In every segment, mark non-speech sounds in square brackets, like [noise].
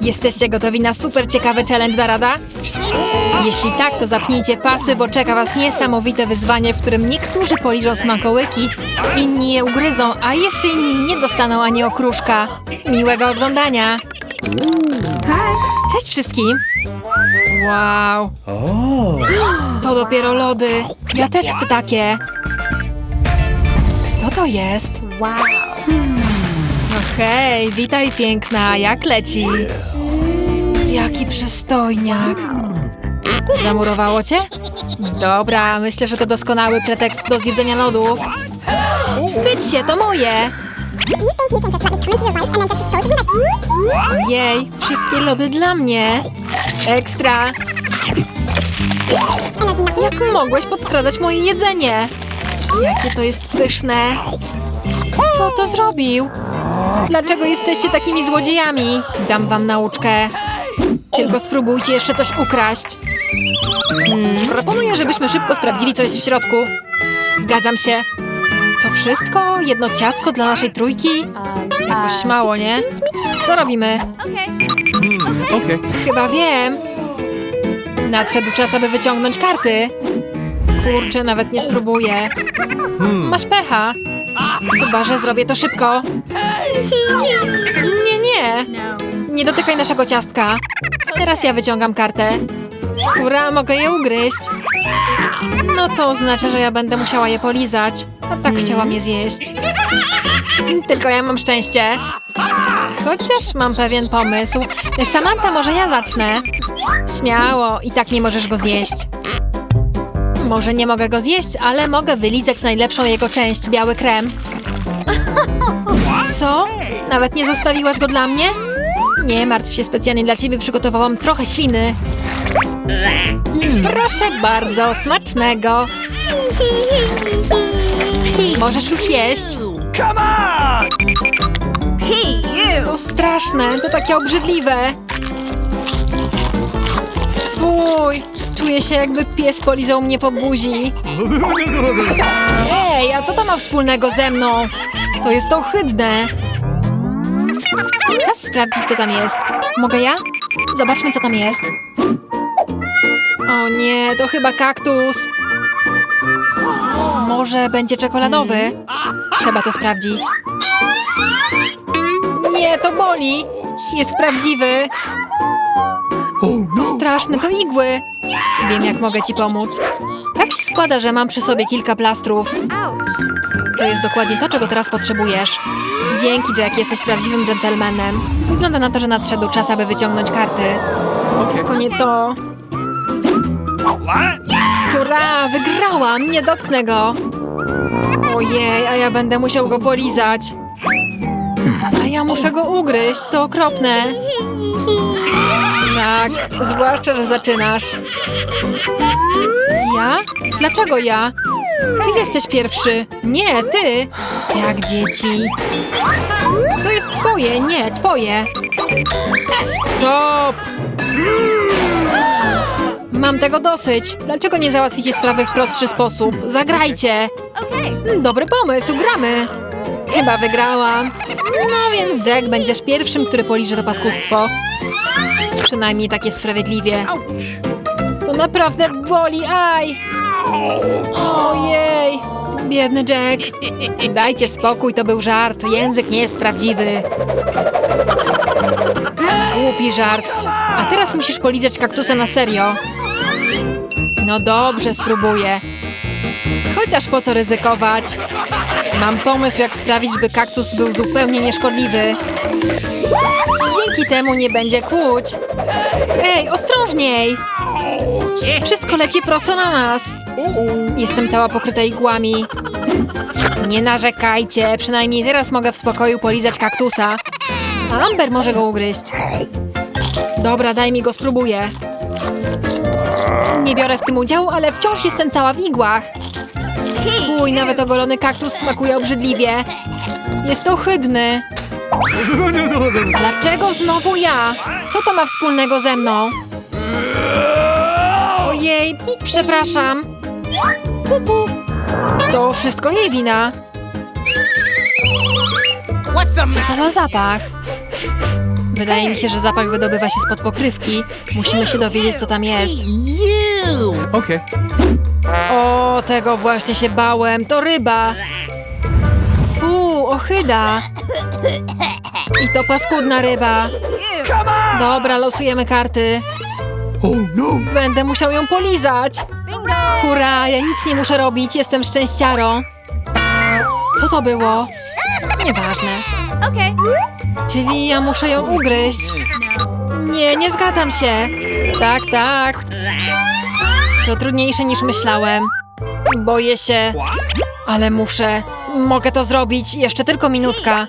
Jesteście gotowi na super ciekawy challenge da rada? Jeśli tak, to zapnijcie pasy, bo czeka was niesamowite wyzwanie, w którym niektórzy poliżą smakołyki, inni je ugryzą, a jeszcze inni nie dostaną ani okruszka. Miłego oglądania! Cześć wszystkim! Wow! To dopiero lody! Ja też chcę takie! Kto to jest? Wow. Hej, witaj piękna, jak leci? Jaki przystojniak. Zamurowało cię? Dobra, myślę, że to doskonały pretekst do zjedzenia lodów. Wstydź się, to moje! Jej, wszystkie lody dla mnie. Ekstra! Jak mogłeś podkradać moje jedzenie? Jakie to jest pyszne! Kto to zrobił? Dlaczego jesteście takimi złodziejami? Dam wam nauczkę. Tylko spróbujcie jeszcze coś ukraść. Hmm, proponuję, żebyśmy szybko sprawdzili, co jest w środku. Zgadzam się. To wszystko? Jedno ciastko dla naszej trójki? Jakoś mało, nie? Co robimy? Okay. Chyba wiem. Nadszedł czas, aby wyciągnąć karty. Kurczę, nawet nie spróbuję. Masz pecha. Chyba, że zrobię to szybko. Nie, nie. Nie dotykaj naszego ciastka. Teraz ja wyciągam kartę. Hurra, mogę je ugryźć. No to oznacza, że ja będę musiała je polizać. A tak chciałam je zjeść. Tylko ja mam szczęście. Chociaż mam pewien pomysł. Samantha, może ja zacznę? Śmiało, i tak nie możesz go zjeść. Może nie mogę go zjeść, ale mogę wylizać najlepszą jego część, biały krem. Co? Nawet nie zostawiłaś go dla mnie? Nie martw się, specjalnie dla ciebie przygotowałam trochę śliny. Proszę bardzo, smacznego. Możesz już jeść. Come on! To straszne, to takie obrzydliwe. Fuj, czuję się jakby pies polizał mnie po buzi. Ej, a co to ma wspólnego ze mną? To jest ohydne. Czas sprawdzić, co tam jest. Mogę ja? Zobaczmy, co tam jest. O nie, to chyba kaktus. Może będzie czekoladowy? Trzeba to sprawdzić. Nie, to boli. Jest prawdziwy. Straszne, to igły. Wiem, jak mogę ci pomóc. Tak się składa, że mam przy sobie kilka plastrów. To jest dokładnie to, czego teraz potrzebujesz. Dzięki, Jack, jesteś prawdziwym dżentelmenem. Wygląda na to, że nadszedł czas, aby wyciągnąć karty. Tylko nie to. Hurra, wygrałam! Nie dotknę go! Ojej, a ja będę musiał go polizać. A ja muszę go ugryźć, to okropne. Tak, zwłaszcza, że zaczynasz. Ja? Dlaczego ja? Ty jesteś pierwszy. Nie, ty. Jak dzieci. To jest twoje, nie, twoje. Stop! Mam tego dosyć. Dlaczego nie załatwicie sprawy w prostszy sposób? Zagrajcie. Dobry pomysł, gramy. Chyba wygrałam. No więc Jack, będziesz pierwszym, który poliże to paskustwo. Przynajmniej tak jest sprawiedliwie. To naprawdę boli, aj! Ojej! Biedny Jack. Dajcie spokój, to był żart. Język nie jest prawdziwy. Głupi żart. A teraz musisz polizać kaktusa na serio. No dobrze, spróbuję. Chociaż po co ryzykować? Mam pomysł, jak sprawić, by kaktus był zupełnie nieszkodliwy. Dzięki temu nie będzie kłuć. Ej, ostrożniej! Wszystko leci prosto na nas. Jestem cała pokryta igłami. Nie narzekajcie, przynajmniej teraz mogę w spokoju polizać kaktusa. A Amber może go ugryźć. Dobra, daj mi go, spróbuję. Nie biorę w tym udziału, ale wciąż jestem cała w igłach. Fuj, nawet ogolony kaktus smakuje obrzydliwie. Jest ohydny. Dlaczego znowu ja? Co to ma wspólnego ze mną? Ojej, przepraszam. To wszystko jej wina. Co to za zapach? Wydaje mi się, że zapach wydobywa się spod pokrywki. Musimy się dowiedzieć, co tam jest. Okay. O, tego właśnie się bałem. To ryba. Fu, ochyda. I to paskudna ryba. Dobra, losujemy karty. Oh no! Będę musiał ją polizać. Hurra, ja nic nie muszę robić, jestem szczęściarą. Co to było? Nieważne. Okay. Czyli ja muszę ją ugryźć. Nie, nie zgadzam się. Tak, tak. To trudniejsze niż myślałem. Boję się. Ale muszę. Mogę to zrobić. Jeszcze tylko minutka.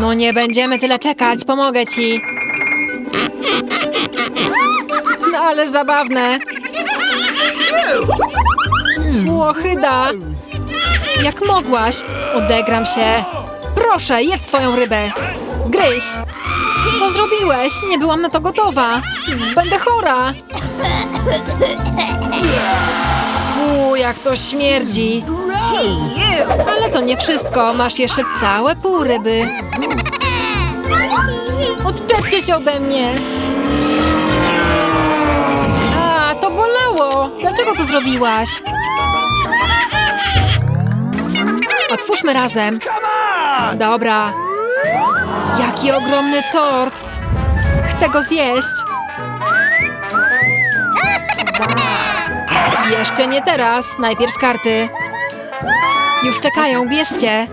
No nie będziemy tyle czekać. Pomogę ci. No ale zabawne. Łohyda. Jak mogłaś? Odegram się. Proszę, jedz swoją rybę. Gryź. Co zrobiłeś? Nie byłam na to gotowa. Będę chora. Fu, jak to śmierdzi. Ale to nie wszystko. Masz jeszcze całe pół ryby. Odczepcie się ode mnie. A, to bolało. Dlaczego to zrobiłaś? Otwórzmy razem. Dobra. Jaki ogromny tort. Chcę go zjeść. Jeszcze nie teraz. Najpierw karty. Już czekają, bierzcie.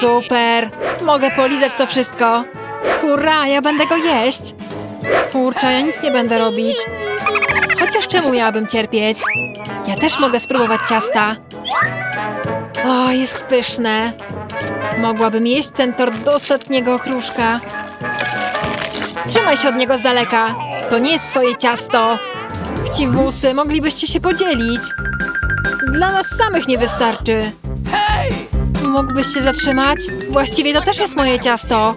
Super. Mogę polizać to wszystko. Hurra, ja będę go jeść. Kurczę, ja nic nie będę robić. Chociaż czemu miałabym cierpieć? Ja też mogę spróbować ciasta. O, jest pyszne. Mogłabym jeść ten tort do ostatniego okruszka. Trzymaj się od niego z daleka. To nie jest twoje ciasto. Chciwusy, moglibyście się podzielić. Dla nas samych nie wystarczy. Mógłbyś się zatrzymać? Właściwie to też jest moje ciasto.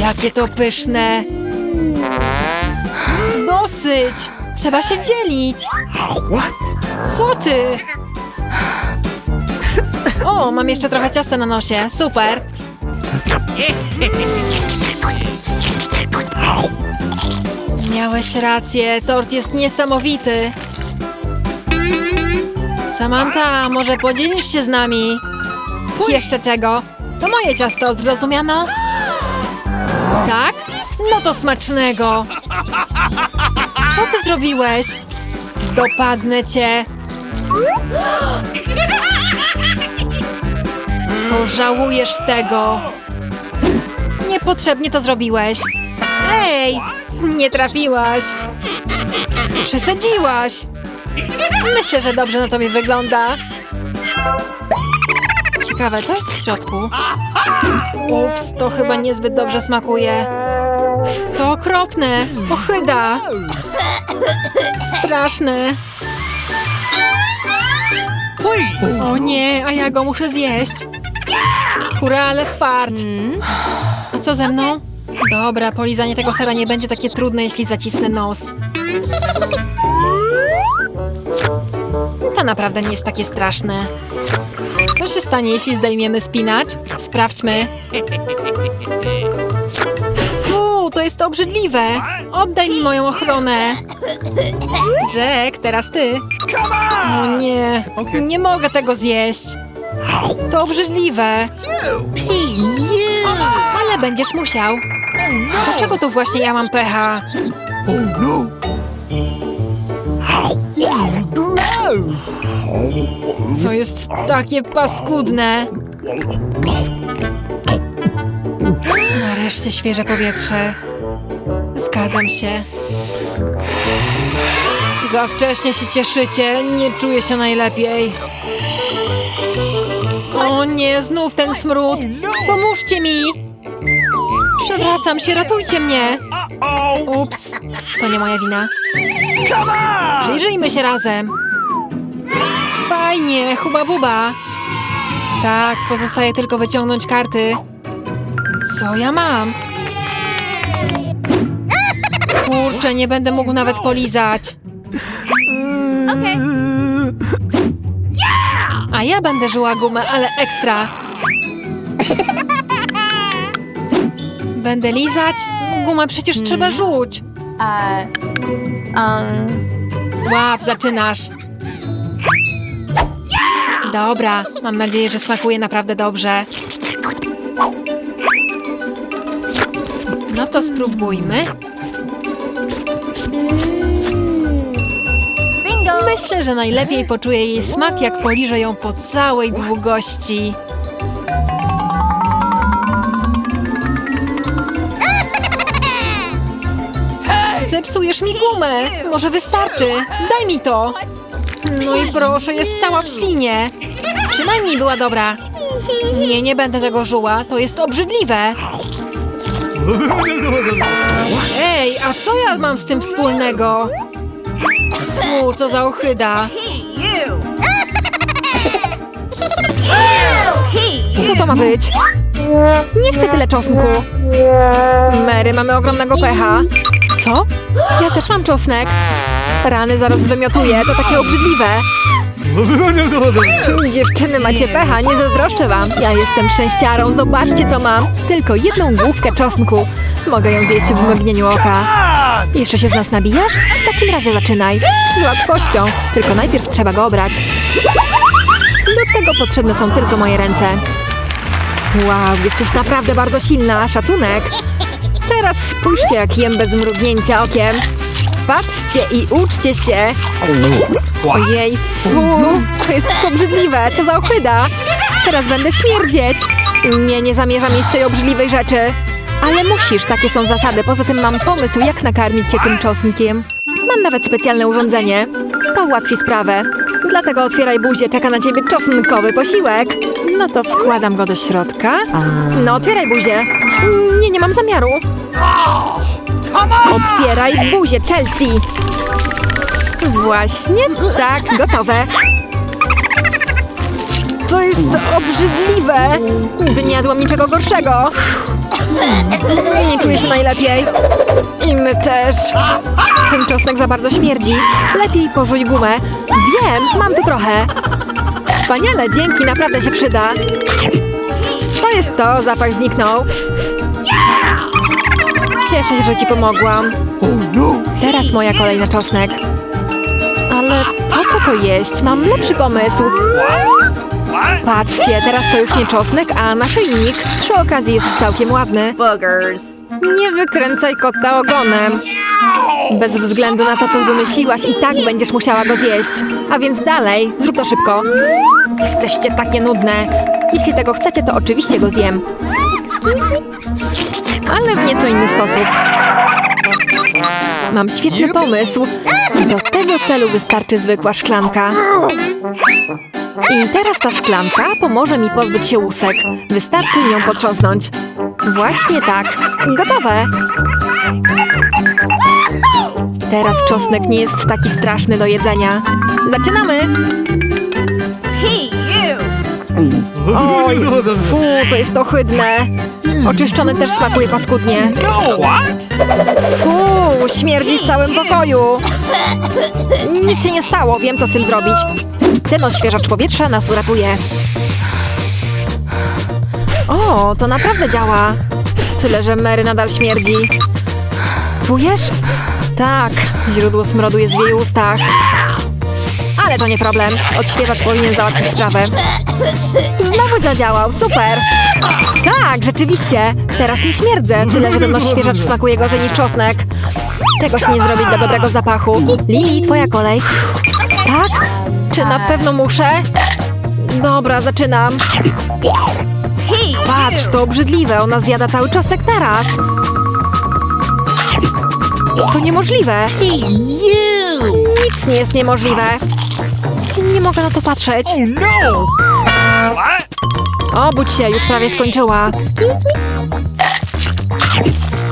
Jakie to pyszne. Dosyć. Trzeba się dzielić. What? Co ty? O, mam jeszcze trochę ciasta na nosie. Super. Miałeś rację, tort jest niesamowity. Samantha, może podzielisz się z nami? Jeszcze czego? To moje ciasto, zrozumiano? Tak? No to smacznego. Co ty zrobiłeś? Dopadnę cię. [laughs] Pożałujesz tego. Niepotrzebnie to zrobiłeś. Ej, nie trafiłaś. Przesadziłaś. Myślę, że dobrze na tobie wygląda. Ciekawe, co jest w środku? Ups, to chyba niezbyt dobrze smakuje. To okropne. Ochyda. Straszne. Please! O nie, a ja go muszę zjeść. Hurra, ale fart. A co ze mną? Dobra, polizanie tego sera nie będzie takie trudne, jeśli zacisnę nos. To naprawdę nie jest takie straszne. Co się stanie, jeśli zdejmiemy spinacz? Sprawdźmy. Fu, to jest obrzydliwe. Oddaj mi moją ochronę. Jack, teraz ty. O nie, nie mogę tego zjeść. To obrzydliwe. Ale będziesz musiał. Dlaczego to właśnie ja mam pecha? Oh no! To jest takie paskudne. Nareszcie świeże powietrze. Zgadzam się. Za wcześnie się cieszycie, nie czuję się najlepiej. O nie, znów ten smród. Pomóżcie mi! Przewracam się, ratujcie mnie! Ups, to nie moja wina. Przyjrzyjmy się razem. Fajnie, huba buba. Tak, pozostaje tylko wyciągnąć karty. Co ja mam? Kurczę, nie będę mógł nawet polizać. Okay. A A ja będę żyła gumę, ale ekstra. Będę lizać? Gumę przecież trzeba żuć. Ław, zaczynasz. Dobra, mam nadzieję, że smakuje naprawdę dobrze. No to spróbujmy. Myślę, że najlepiej poczuję jej smak, jak poliżę ją po całej długości. Zepsujesz mi gumę. Może wystarczy. Daj mi to. No i proszę, jest cała w ślinie. Przynajmniej była dobra. Nie, nie będę tego żuła. To jest obrzydliwe. [laughs] Ej, a co ja mam z tym wspólnego? Fu, co za ochyda. Co to ma być? Nie chcę tyle czosnku. Mary, mamy ogromnego pecha. Co? Ja też mam czosnek. Rany zaraz wymiotuję, to takie obrzydliwe. Dziewczyny, macie pecha, nie zazdroszczę wam. Ja jestem szczęściarą, zobaczcie co mam. Tylko jedną główkę czosnku. Mogę ją zjeść w mgnieniu oka. Jeszcze się z nas nabijasz? W takim razie zaczynaj. Z łatwością. Tylko najpierw trzeba go obrać. Do tego potrzebne są tylko moje ręce. Wow, jesteś naprawdę bardzo silna. Szacunek. Teraz spójrzcie, jak jem bez mrugnięcia okiem. Patrzcie i uczcie się. Ojej, fu, to jest obrzydliwe, co za ochyda. Teraz będę śmierdzieć. Nie, nie zamierzam jeść tej obrzydliwej rzeczy. Ale musisz, takie są zasady. Poza tym mam pomysł, jak nakarmić cię tym czosnkiem. Mam nawet specjalne urządzenie. To ułatwi sprawę. Dlatego otwieraj buzię, czeka na ciebie czosnkowy posiłek. No to wkładam go do środka. No, otwieraj buzię. Nie, nie mam zamiaru. Otwieraj buzię, Chelsea. Właśnie tak, gotowe. To jest obrzydliwe. Nie jadłam niczego gorszego. Nie czuję się najlepiej. I my też. Ten czosnek za bardzo śmierdzi. Lepiej pożuj gumę. Wiem, mam tu trochę. Wspaniale, dzięki, naprawdę się przyda. To jest to, zapach zniknął. Cieszę się, że ci pomogłam. Teraz moja kolej na czosnek. Ale po co to jeść? Mam lepszy pomysł. Patrzcie, teraz to już nie czosnek, a naszyjnik. Przy okazji jest całkiem ładny. boogers. Nie wykręcaj kota ogonem. Bez względu na to, co wymyśliłaś, i tak będziesz musiała go zjeść. A więc dalej, zrób to szybko. Jesteście takie nudne. Jeśli tego chcecie, to oczywiście go zjem. Ale w nieco inny sposób. Mam świetny pomysł. Do tego celu wystarczy zwykła szklanka. I teraz ta szklanka pomoże mi pozbyć się łusek. Wystarczy nią potrząsnąć. Właśnie tak. Gotowe. Teraz czosnek nie jest taki straszny do jedzenia. Zaczynamy! Hey, you! Oj, fu, to jest ohydne. Oczyszczony też smakuje paskudnie. No! What? Fu, śmierdzi w całym pokoju. Nic się nie stało, wiem co z tym zrobić. Ten odświeżacz powietrza nas uratuje. O, to naprawdę działa. Tyle, że Mary nadal śmierdzi. Czujesz? Tak, źródło smrodu jest w jej ustach. Ale to nie problem. Odświeżacz powinien załatwić sprawę. Znowu zadziałał, super! Tak, rzeczywiście. Teraz nie śmierdzę, tyle że ten odświeżacz smakuje gorzej niż czosnek. Czegoś nie zrobić dla dobrego zapachu. Lili, twoja kolej. Tak? Czy na pewno muszę? Dobra, zaczynam. Patrz, to obrzydliwe, ona zjada cały czosnek naraz. To niemożliwe. Nic nie jest niemożliwe. Nie mogę na to patrzeć. Oh no! Obudź się, już prawie skończyła.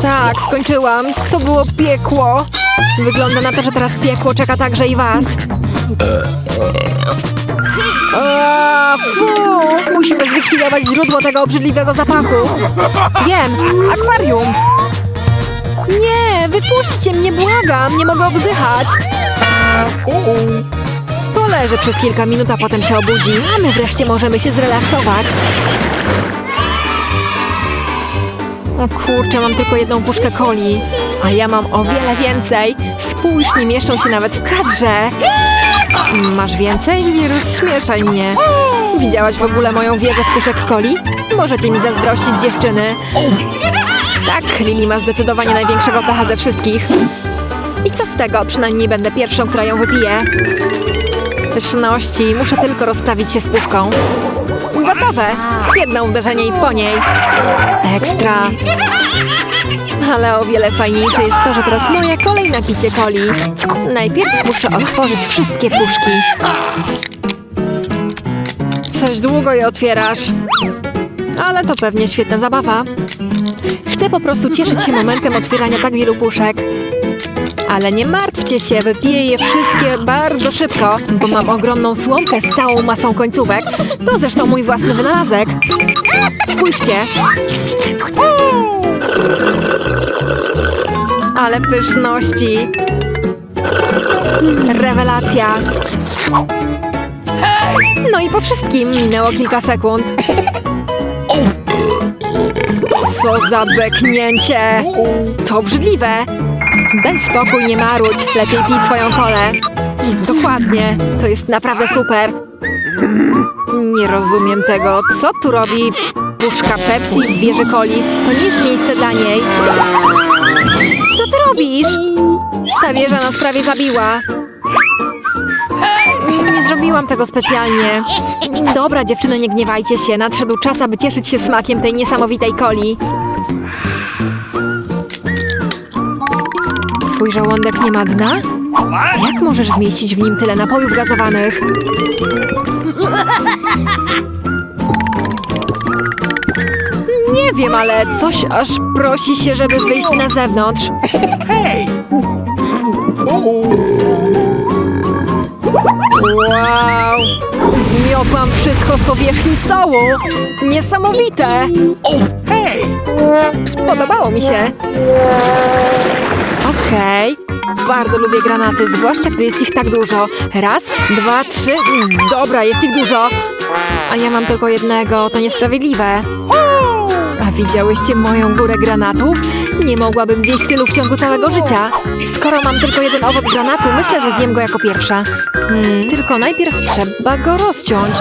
Tak, skończyłam. To było piekło. Wygląda na to, że teraz piekło czeka także i was. A! Musimy zlikwidować źródło tego obrzydliwego zapachu. Wiem, akwarium. Nie, wypuśćcie mnie, błagam. Nie mogę oddychać. Poleży przez kilka minut, a potem się obudzi, a my wreszcie możemy się zrelaksować. O kurczę, mam tylko jedną puszkę coli, a ja mam o wiele więcej. Spójrz, nie mieszczą się nawet w kadrze. Masz więcej? Nie rozśmieszaj mnie. Widziałaś w ogóle moją wieżę z puszek coli? Możecie mi zazdrościć dziewczyny. Tak, Lili ma zdecydowanie największego pecha ze wszystkich. I co z tego? Przynajmniej będę pierwszą, która ją wypije. Pyszności, muszę tylko rozprawić się z puszką. Gotowe! Jedno uderzenie i po niej. Ekstra. Ale o wiele fajniejsze jest to, że teraz moja kolej na picie coli. Najpierw muszę otworzyć wszystkie puszki. Coś długo je otwierasz. Ale to pewnie świetna zabawa. Chcę po prostu cieszyć się momentem otwierania tak wielu puszek. Ale nie martwcie się, wypiję je wszystkie bardzo szybko, bo mam ogromną słomkę z całą masą końcówek. To zresztą mój własny wynalazek. Spójrzcie. Ale pyszności. Rewelacja. No i po wszystkim minęło kilka sekund. Co za beknięcie! To obrzydliwe! Daj spokój, nie marudź. Lepiej pij swoją kolę. Dokładnie. To jest naprawdę super. Nie rozumiem tego. Co tu robi puszka Pepsi w wieży coli? To nie jest miejsce dla niej. Ta wieża nas prawie zabiła. Nie zrobiłam tego specjalnie. Dobra, dziewczyny, nie gniewajcie się. Nadszedł czas, aby cieszyć się smakiem tej niesamowitej coli. Twój żołądek nie ma dna? Jak możesz zmieścić w nim tyle napojów gazowanych? Nie wiem, ale coś aż prosi się, żeby wyjść na zewnątrz. Wow! Zmiotłam wszystko z powierzchni stołu! Niesamowite! Oh, hey! Spodobało mi się. Okej. Bardzo lubię granaty, zwłaszcza gdy jest ich tak dużo. Raz, dwa, trzy. Mm, Dobra, jest ich dużo. A ja mam tylko jednego, to niesprawiedliwe. A widziałyście moją górę granatów? Nie mogłabym zjeść tylu w ciągu całego życia. Skoro mam tylko jeden owoc granatu, myślę, że zjem go jako pierwsza. Hmm, tylko najpierw trzeba go rozciąć.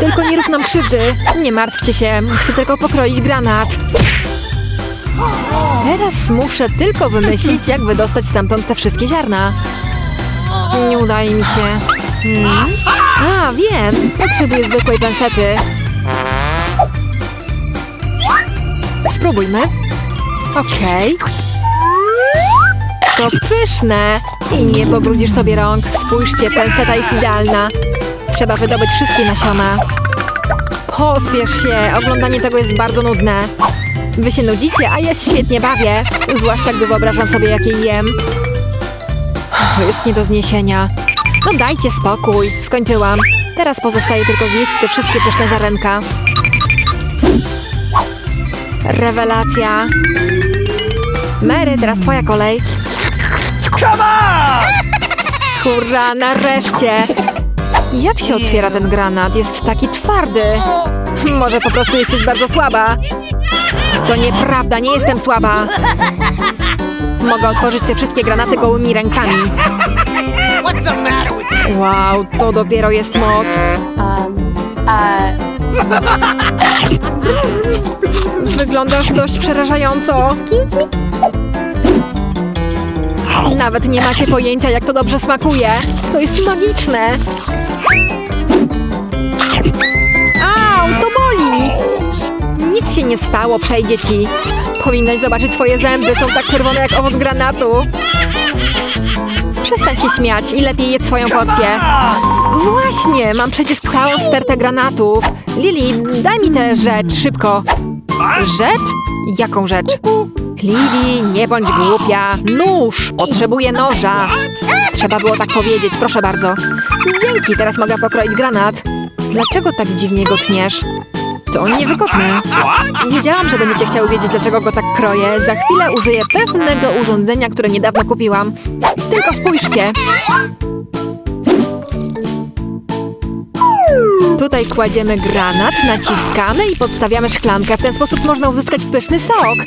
Tylko nie rób nam krzywdy. Nie martwcie się, chcę tylko pokroić granat. Teraz muszę tylko wymyślić, jak wydostać stamtąd te wszystkie ziarna. Nie udaje mi się. Hmm? A, wiem. Potrzebuję zwykłej pensety. Spróbujmy. Okej. To pyszne. I nie pobrudzisz sobie rąk. Spójrzcie, penseta jest idealna. Trzeba wydobyć wszystkie nasiona. Pospiesz się. Oglądanie tego jest bardzo nudne. Wy się nudzicie, a ja się świetnie bawię. Zwłaszcza gdy wyobrażam sobie, jakie jem. To jest nie do zniesienia. No dajcie spokój. Skończyłam. Teraz pozostaje tylko zjeść te wszystkie pyszne ziarenka. Rewelacja. Mary, teraz twoja kolej. Come on! Hurra, nareszcie! Jak się otwiera ten granat? Jest taki twardy. Może po prostu jesteś bardzo słaba. To nieprawda, nie jestem słaba. Mogę otworzyć te wszystkie granaty gołymi rękami. Wow, to dopiero jest moc. Wyglądasz dość przerażająco. Excuse me? Nawet nie macie pojęcia, jak to dobrze smakuje. To jest magiczne. Au, to boli. Nic się nie stało, przejdzie ci. Powinnaś zobaczyć swoje zęby, są tak czerwone jak owoc granatu. Przestań się śmiać i lepiej jedz swoją porcję. Właśnie, mam przecież całą stertę granatów. Lili, daj mi tę rzecz, szybko. Rzecz? Jaką rzecz? Lili, nie bądź głupia. Nóż! Potrzebuję noża. Trzeba było tak powiedzieć, proszę bardzo. Dzięki, teraz mogę pokroić granat. Dlaczego tak dziwnie go tniesz? To niewygodne. Wiedziałam, że będziecie chciały wiedzieć, dlaczego go tak kroję. Za chwilę użyję pewnego urządzenia, które niedawno kupiłam. Tylko spójrzcie. Tutaj kładziemy granat, naciskamy i podstawiamy szklankę. W ten sposób można uzyskać pyszny sok.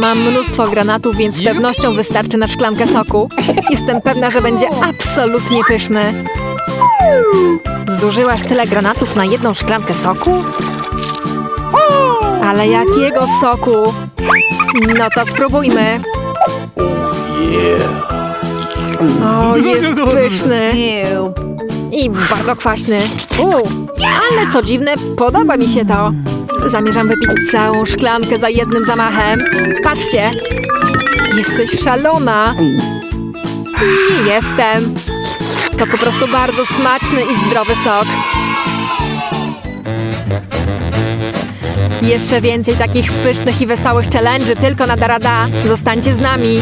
Mam mnóstwo granatów, więc z pewnością wystarczy na szklankę soku. Jestem pewna, że będzie absolutnie pyszny. Zużyłaś tyle granatów na jedną szklankę soku? Ale jakiego soku? No to spróbujmy. O, jest pyszny i bardzo kwaśny. U, ale co dziwne, podoba mi się to. Zamierzam wypić całą szklankę za jednym zamachem. Patrzcie, jesteś szalona. I jestem. To po prostu bardzo smaczny i zdrowy sok. Jeszcze więcej takich pysznych i wesołych challenge'y tylko na Darada. Zostańcie z nami.